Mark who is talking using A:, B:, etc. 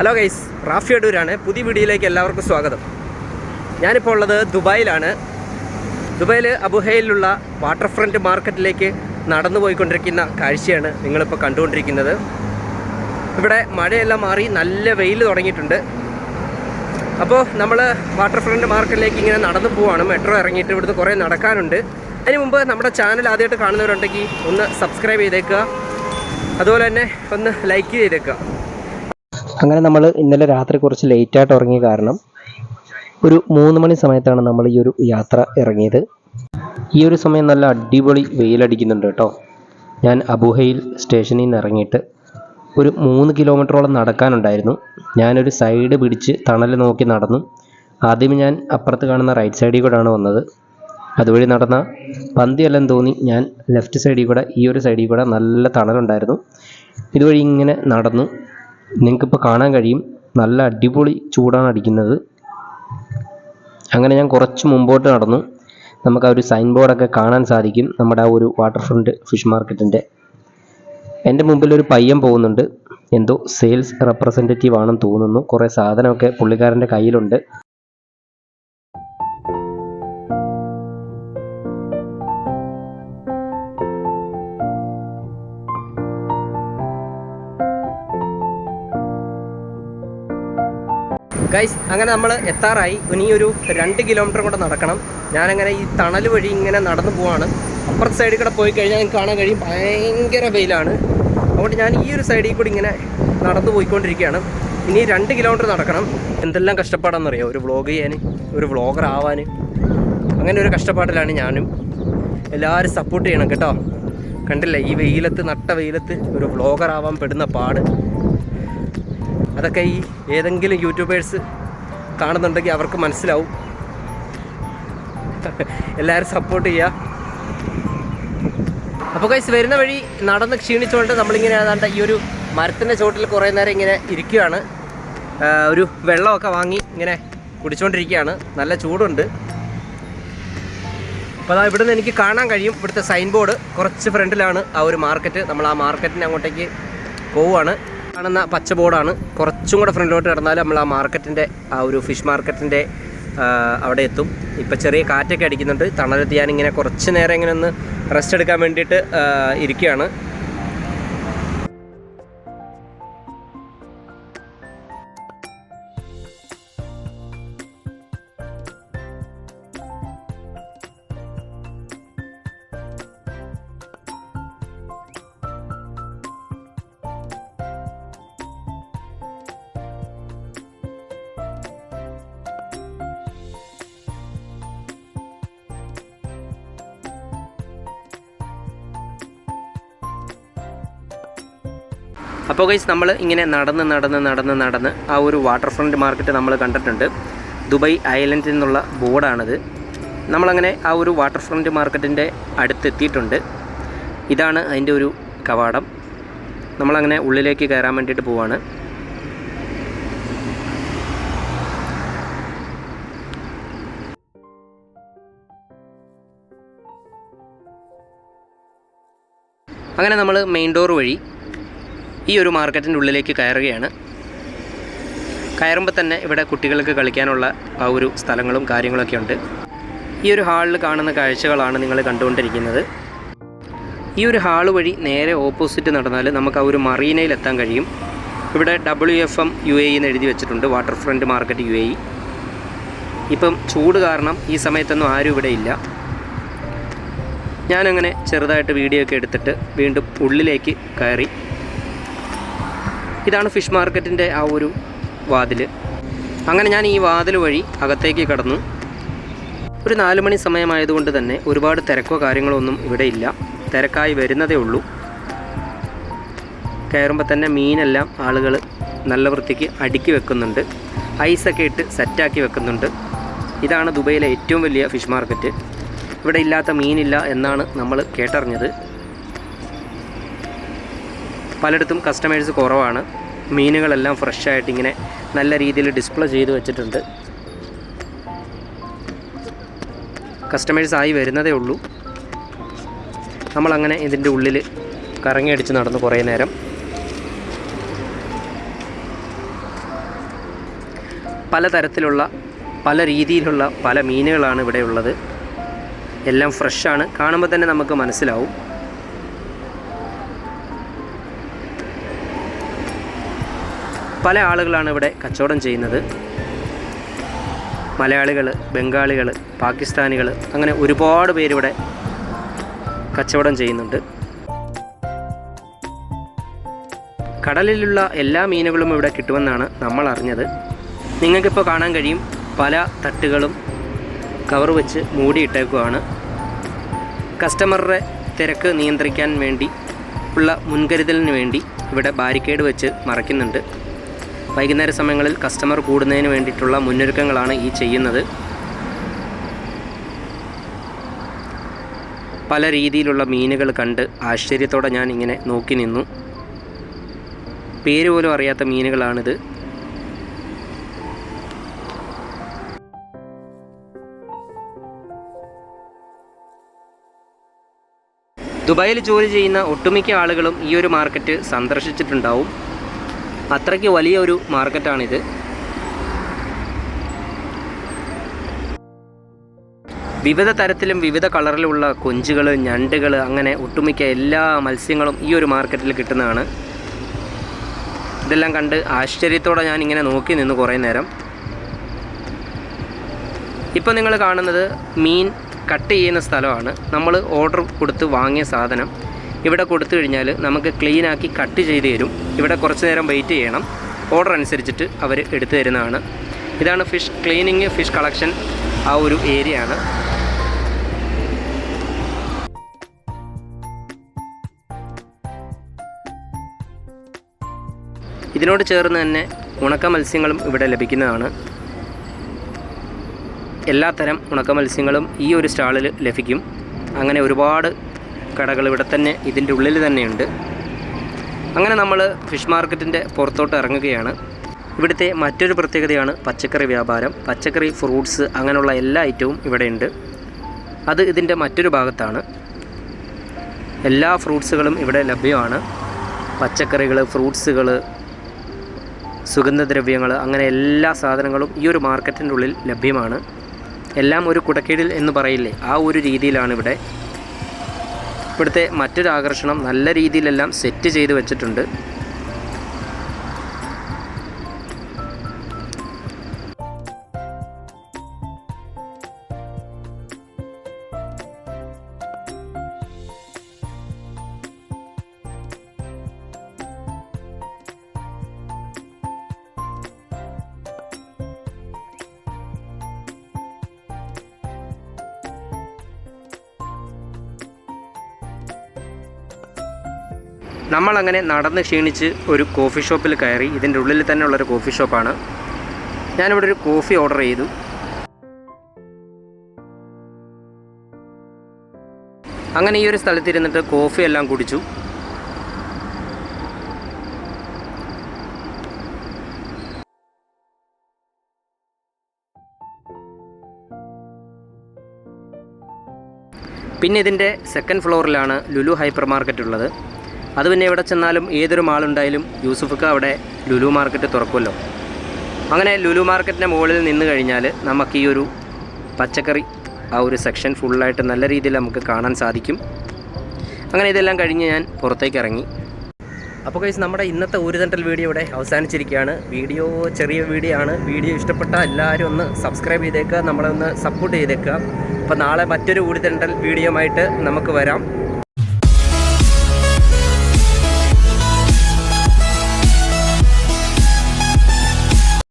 A: Hello guys Rafi അടൂരാണ് പുതിയ വീഡിയോയിലേക്ക് എല്ലാവർക്കും സ്വാഗതം. ഞാനിപ്പോൾ ഉള്ളത് ദുബായിലാണ്. ദുബായിൽ അബുഹയിലുള്ള വാട്ടർ ഫ്രണ്ട് മാർക്കറ്റിലേക്ക് നടന്നു പോയിക്കൊണ്ടിരിക്കുന്ന കാഴ്ചയാണ് നിങ്ങളിപ്പോൾ കണ്ടുകൊണ്ടിരിക്കുന്നത്. ഇവിടെ മഴയെല്ലാം മാറി നല്ല വെയിൽ തുടങ്ങിയിട്ടുണ്ട്. അപ്പോൾ നമ്മൾ വാട്ടർ ഫ്രണ്ട് മാർക്കറ്റിലേക്ക് ഇങ്ങനെ നടന്നു പോവാണ്. മെട്രോ ഇറങ്ങിയിട്ട് ഇവിടുന്ന് കുറേ നടക്കാനുണ്ട്. അതിന് മുമ്പ് നമ്മുടെ ചാനൽ ആദ്യമായിട്ട് കാണുന്നവരുണ്ടെങ്കിൽ ഒന്ന് സബ്സ്ക്രൈബ് ചെയ്തേക്കുക. അതുപോലെ തന്നെ ഒന്ന് ലൈക്ക് ചെയ്തേക്കുക. അങ്ങനെ നമ്മൾ ഇന്നലെ രാത്രി കുറച്ച് ലേറ്റായിട്ട് ഉറങ്ങിയ കാരണം ഒരു മൂന്ന് മണി സമയത്താണ് നമ്മൾ ഈ ഒരു യാത്ര ഇറങ്ങിയത്. ഈ ഒരു സമയം നല്ല അടിപൊളി വെയിലടിക്കുന്നുണ്ട് കേട്ടോ. ഞാൻ അബുഹയിൽ സ്റ്റേഷനിൽ നിന്ന് ഇറങ്ങിയിട്ട് ഒരു മൂന്ന് കിലോമീറ്ററോളം നടക്കാനുണ്ടായിരുന്നു. ഞാനൊരു സൈഡ് പിടിച്ച് തണൽ നോക്കി നടന്നു. ആദ്യം ഞാൻ അപ്പുറത്ത് കാണുന്ന റൈറ്റ് സൈഡിൽ കൂടെയാണ് വന്നത്. അതുവഴി നടന്ന പന്തിയെല്ലാം തോന്നി ഞാൻ ലെഫ്റ്റ് സൈഡിൽ കൂടെ ഈ ഒരു സൈഡിൽ കൂടെ നല്ല തണലുണ്ടായിരുന്നു. ഇതുവഴി ഇങ്ങനെ നടന്നു. നിങ്ങൾക്കിപ്പോൾ കാണാൻ കഴിയും. നല്ല അടിപൊളി ചൂടാണ് അടിക്കുന്നത്. അങ്ങനെ ഞാൻ കുറച്ച് മുമ്പോട്ട് നടന്നു. നമുക്ക് ആ ഒരു സൈൻ ബോർഡൊക്കെ കാണാൻ സാധിക്കും. നമ്മുടെ ആ ഒരു വാട്ടർ ഫ്രണ്ട് ഫിഷ് മാർക്കറ്റിന്റെ എന്റെ മുമ്പിൽ ഒരു പയ്യൻ പോകുന്നുണ്ട്. എന്തോ സെയിൽസ് റെപ്രസെന്റേറ്റീവ് ആണെന്ന് തോന്നുന്നു. കുറേ സാധനമൊക്കെ പുള്ളിക്കാരന്റെ കയ്യിലുണ്ട്. ഗൈസ് അങ്ങനെ നമ്മൾ എത്താറായി. ഇനി ഒരു രണ്ട് കിലോമീറ്റർ കൂടെ നടക്കണം. ഞാനങ്ങനെ ഈ തണൽ വഴി ഇങ്ങനെ നടന്നു പോവാണ്. അപ്പുറത്തെ സൈഡിൽ കൂടെ പോയി കഴിഞ്ഞാൽ എനിക്ക് കാണാൻ കഴിയും. ഭയങ്കര വെയിലാണ്. അതുകൊണ്ട് ഞാൻ ഈ ഒരു സൈഡിൽ കൂടി ഇങ്ങനെ നടന്നു പോയിക്കൊണ്ടിരിക്കുകയാണ്. ഇനി രണ്ട് കിലോമീറ്റർ നടക്കണം. എന്തെല്ലാം കഷ്ടപ്പാടാണെന്നറിയോ ഒരു വ്ളോഗ് ചെയ്യാൻ ഒരു വ്ളോഗർ ആവാൻ അങ്ങനെ ഒരു കഷ്ടപ്പാടിലാണ് ഞാനും. എല്ലാവരും സപ്പോർട്ട് ചെയ്യണം കേട്ടോ. കണ്ടില്ലേ? ഈ വെയിലത്ത് നട്ട വെയിലത്ത് ഒരു വ്ളോഗർ ആവാൻ പെടുന്ന പാട്. അതൊക്കെ ഈ ഏതെങ്കിലും യൂട്യൂബേഴ്സ് കാണുന്നുണ്ടെങ്കിൽ അവർക്ക് മനസ്സിലാവും. എല്ലാവരും സപ്പോർട്ട് ചെയ്യുക അപ്പോൾ കൈസ് വരുന്ന വഴി നടന്ന് ക്ഷീണിച്ചുകൊണ്ട് നമ്മളിങ്ങനെ ഏതാണ്ട് ഈ ഒരു മരത്തിന്റെ ചോട്ടിൽ കുറേ നേരം ഇങ്ങനെ ഇരിക്കുകയാണ്. ഒരു വെള്ളമൊക്കെ വാങ്ങി ഇങ്ങനെ കുടിച്ചുകൊണ്ടിരിക്കുകയാണ് നല്ല ചൂടുണ്ട്. അപ്പോൾ അതാ ഇവിടുന്ന് എനിക്ക് കാണാൻ കഴിയും. ഇവിടുത്തെ സൈൻ ബോർഡ് കുറച്ച് ഫ്രണ്ടിലാണ് ആ ഒരു മാർക്കറ്റ് നമ്മൾ ആ മാർക്കറ്റിന് അങ്ങോട്ടേക്ക് പോവുകയാണ്. കാണുന്ന പച്ച ബോർഡാണ്. കുറച്ചും കൂടെ ഫ്രണ്ടിലോട്ട് കിടന്നാൽ നമ്മൾ ആ മാർക്കറ്റിന്റെ ആ ഒരു ഫിഷ് മാർക്കറ്റിന്റെ അവിടെ എത്തും. ഇപ്പം ചെറിയ കാറ്റൊക്കെ അടിക്കുന്നുണ്ട്. തണലത്ത് ഞാനിങ്ങനെ കുറച്ച് നേരം ഇങ്ങനെ ഒന്ന് റെസ്റ്റ് എടുക്കാൻ വേണ്ടിയിട്ട് ഇരിക്കുകയാണ്. അപ്പോൾ ഗൈസ് നമ്മൾ ഇങ്ങനെ നടന്ന് നടന്ന് നടന്ന് നടന്ന് ആ ഒരു വാട്ടർ ഫ്രണ്ട് മാർക്കറ്റ് നമ്മൾ കണ്ടിട്ടുണ്ട്. ദുബായ് ഐലൻഡിൽ നിന്നുള്ള ബോർഡാണിത്. നമ്മളങ്ങനെ ആ ഒരു വാട്ടർ ഫ്രണ്ട് മാർക്കറ്റിന്റെ അടുത്തെത്തിയിട്ടുണ്ട് ഇതാണ് അതിന്റെ ഒരു കവാടം. നമ്മളങ്ങനെ ഉള്ളിലേക്ക് കയറാൻ വേണ്ടിയിട്ട് പോവാണ്. അങ്ങനെ നമ്മൾ മെയിൻ ഡോർ വഴി ഈ ഒരു മാർക്കറ്റിന്റെ ഉള്ളിലേക്ക് കയറുകയാണ്. കയറുമ്പോൾ തന്നെ ഇവിടെ കുട്ടികൾക്ക് കളിക്കാനുള്ള ആ ഒരു സ്ഥലങ്ങളും കാര്യങ്ങളൊക്കെ ഉണ്ട്. ഈ ഒരു ഹാളിൽ കാണുന്ന കാഴ്ചകളാണ് നിങ്ങൾ കണ്ടുകൊണ്ടിരിക്കുന്നത്. ഈ ഒരു ഹാൾ വഴി നേരെ ഓപ്പോസിറ്റ് നടന്നാൽ നമുക്ക് ആ ഒരു മറീനയിൽ എത്താൻ കഴിയും. ഇവിടെ W F M U A എന്ന് എഴുതി വെച്ചിട്ടുണ്ട് water front market U A E ഇപ്പം ചൂട് കാരണം ഈ സമയത്തൊന്നും ആരും ഇവിടെ ഇല്ല. ഞാനങ്ങനെ ചെറുതായിട്ട് വീഡിയോ ഒക്കെ എടുത്തിട്ട് വീണ്ടും ഉള്ളിലേക്ക് കയറി ഇതാണ് ഫിഷ് മാർക്കറ്റിന്റെ ആ ഒരു വാതിൽ അങ്ങനെ ഞാൻ ഈ വാതിൽ വഴി അകത്തേക്ക് കടന്നു. ഒരു നാല് മണി സമയമായതുകൊണ്ട് തന്നെ ഒരുപാട് തിരക്കോ കാര്യങ്ങളോ ഒന്നും ഇവിടെ ഇല്ല. തിരക്കായി വരുന്നതേ ഉള്ളൂ. കയറുമ്പോൾ തന്നെ മീനെല്ലാം ആളുകൾ നല്ല വൃത്തിക്ക് അടുക്കി വെക്കുന്നുണ്ട്. ഐസൊക്കെ ഇട്ട് സെറ്റാക്കി വെക്കുന്നുണ്ട്. ഇതാണ് ദുബൈയിലെ ഏറ്റവും വലിയ ഫിഷ് മാർക്കറ്റ്. ഇവിടെ ഇല്ലാത്ത മീനില്ല എന്നാണ് നമ്മൾ കേട്ടറിഞ്ഞത്. പലയിടത്തും കസ്റ്റമേഴ്സ് കുറവാണ്. മീനുകളെല്ലാം ഫ്രഷായിട്ട് ഇങ്ങനെ നല്ല രീതിയിൽ ഡിസ്പ്ലേ ചെയ്ത് വെച്ചിട്ടുണ്ട്. കസ്റ്റമേഴ്സ് ആയി വരുന്നതേ ഉള്ളൂ. നമ്മളങ്ങനെ ഇതിന്റെ ഉള്ളിൽ കറങ്ങി അടിച്ച് നടന്നു കുറേ നേരം. പലതരത്തിലുള്ള പല രീതിയിലുള്ള പല മീനുകളാണ് ഇവിടെ ഉള്ളത്. എല്ലാം ഫ്രഷാണ് കാണുമ്പോൾ തന്നെ നമുക്ക് മനസ്സിലാവും. പല ആളുകളാണ് ഇവിടെ കച്ചവടം ചെയ്യുന്നത്. മലയാളികൾ ബംഗാളികൾ പാകിസ്ഥാനികൾ അങ്ങനെ ഒരുപാട് പേരിവിടെ കച്ചവടം ചെയ്യുന്നുണ്ട്. കടലിലുള്ള എല്ലാ മീനുകളും ഇവിടെ കിട്ടുമെന്നാണ് നമ്മൾ അറിഞ്ഞത്. നിങ്ങൾക്കിപ്പോൾ കാണാൻ കഴിയും പല തട്ടുകളും കവർ വെച്ച് മൂടിയിട്ടേക്കുവാണ്. കസ്റ്റമറുടെ തിരക്ക് നിയന്ത്രിക്കാൻ വേണ്ടി ഉള്ള മുൻകരുതലിന് വേണ്ടി ഇവിടെ ബാരിക്കേഡ് വെച്ച് മറയ്ക്കുന്നുണ്ട്. വൈകുന്നേര സമയങ്ങളിൽ കസ്റ്റമർ കൂടുന്നതിന് വേണ്ടിയിട്ടുള്ള മുന്നൊരുക്കങ്ങളാണ് ഈ ചെയ്യുന്നത്. പല രീതിയിലുള്ള മീനുകൾ കണ്ട് ആശ്ചര്യത്തോടെ ഞാൻ ഇങ്ങനെ നോക്കി നിന്നു. പേര് പോലും അറിയാത്ത മീനുകളാണിത്. ദുബായിൽ ജോലി ചെയ്യുന്ന ഒട്ടുമിക്ക ആളുകളും ഈ ഒരു മാർക്കറ്റ് സന്ദർശിച്ചിട്ടുണ്ടാവും. അത്രയ്ക്ക് വലിയ ഒരു മാർക്കറ്റാണിത്. വിവിധ തരത്തിലും വിവിധ കളറിലുള്ള കൊഞ്ചുകൾ ഞണ്ടുകൾ അങ്ങനെ ഒട്ടുമിക്ക എല്ലാ മത്സ്യങ്ങളും ഈ ഒരു മാർക്കറ്റിൽ കിട്ടുന്നതാണ്. ഇതെല്ലാം കണ്ട് ആശ്ചര്യത്തോടെ ഞാൻ ഇങ്ങനെ നോക്കി നിന്ന് കുറേ നേരം. ഇപ്പോൾ നിങ്ങൾ കാണുന്നത് മീൻ കട്ട് ചെയ്യുന്ന സ്ഥലമാണ്. നമ്മൾ ഓർഡർ കൊടുത്ത് വാങ്ങിയ സാധനം. ഇവിടെ കൊടുത്തു കഴിഞ്ഞാൽ നമുക്ക് ക്ലീൻ ആക്കി കട്ട് ചെയ്ത് തരും. ഇവിടെ കുറച്ച് നേരം വെയിറ്റ് ചെയ്യണം. ഓർഡർ അനുസരിച്ചിട്ട് അവർ എടുത്തു തരുന്നതാണ്. ഇതാണ് ഫിഷ് ക്ലീനിങ് ഫിഷ് കളക്ഷൻ ആ ഒരു ഏരിയ ആണ്. ഇതിനോട് ചേർന്ന് തന്നെ ഉണക്ക മത്സ്യങ്ങളും ഇവിടെ ലഭിക്കുന്നതാണ്. എല്ലാത്തരം ഉണക്ക മത്സ്യങ്ങളും ഈ ഒരു സ്റ്റാളിൽ ലഭിക്കും. അങ്ങനെ ഒരുപാട് കടകൾ ഇവിടെ തന്നെ ഇതിന്റെ ഉള്ളിൽ തന്നെയുണ്ട്. അങ്ങനെ നമ്മൾ ഫിഷ് മാർക്കറ്റിന്റെ പുറത്തോട്ട് ഇറങ്ങുകയാണ്. ഇവിടുത്തെ മറ്റൊരു പ്രത്യേകതയാണ് പച്ചക്കറി വ്യാപാരം. പച്ചക്കറി ഫ്രൂട്ട്സ് അങ്ങനെയുള്ള എല്ലാ ഐറ്റവും ഇവിടെയുണ്ട്. അത് ഇതിന്റെ മറ്റൊരു ഭാഗത്താണ്. എല്ലാ ഫ്രൂട്ട്സുകളും ഇവിടെ ലഭ്യമാണ്. പച്ചക്കറികൾ ഫ്രൂട്ട്സുകൾ സുഗന്ധദ്രവ്യങ്ങൾ അങ്ങനെ എല്ലാ സാധനങ്ങളും ഈ ഒരു മാർക്കറ്റിന്റെ ഉള്ളിൽ ലഭ്യമാണ്. എല്ലാം ഒരു കുടക്കീഴിൽ എന്ന് പറയില്ലേ ആ ഒരു രീതിയിലാണ് ഇവിടെ ഇവിടുത്തെ മറ്റൊരു ആകർഷണം നല്ല രീതിയിലെല്ലാം സെറ്റ് ചെയ്ത് വെച്ചിട്ടുണ്ട്. നമ്മളങ്ങനെ നടന്ന് ക്ഷീണിച്ച് ഒരു കോഫി ഷോപ്പിൽ കയറി ഇതിന്റെ ഉള്ളിൽ തന്നെ ഉള്ളൊരു കോഫി ഷോപ്പാണ്. ഞാനിവിടെ ഒരു കോഫി ഓർഡർ ചെയ്തു. അങ്ങനെ ഈ ഒരു സ്ഥലത്തിരുന്നിട്ട് കോഫി എല്ലാം കുടിച്ചു. പിന്നെ ഇതിന്റെ സെക്കൻഡ് ഫ്ലോറിലാണ് ലുലു ഹൈപ്പർ മാർക്കറ്റ് ഉള്ളത് അത് പിന്നെ എവിടെ ചെന്നാലും ഏതൊരു മാളുണ്ടായാലും യൂസുഫക്ക് അവിടെ ലുലു മാർക്കറ്റ് തുറക്കുമല്ലോ. അങ്ങനെ ലുലു മാർക്കറ്റിന്റെ മുകളിൽ നിന്ന് കഴിഞ്ഞാൽ നമുക്ക് ഈ ഒരു പച്ചക്കറി ആ ഒരു സെക്ഷൻ ഫുള്ളായിട്ട് നല്ല രീതിയിൽ നമുക്ക് കാണാൻ സാധിക്കും. അങ്ങനെ ഇതെല്ലാം കഴിഞ്ഞ് ഞാൻ പുറത്തേക്ക് ഇറങ്ങി. അപ്പോൾ കഴിച്ച് നമ്മുടെ ഇന്നത്തെ ഊരുതണ്ടൽ വീഡിയോ ഇവിടെ അവസാനിച്ചിരിക്കുകയാണ്. വീഡിയോ ചെറിയ വീഡിയോ ആണ്. വീഡിയോ ഇഷ്ടപ്പെട്ട എല്ലാവരും ഒന്ന് സബ്സ്ക്രൈബ് ചെയ്തേക്കുക നമ്മളെ ഒന്ന് സപ്പോർട്ട് ചെയ്തേക്കുക. അപ്പോൾ നാളെ മറ്റൊരു ഊരുതണ്ടൽ വീഡിയോ ആയിട്ട് നമുക്ക് വരാം.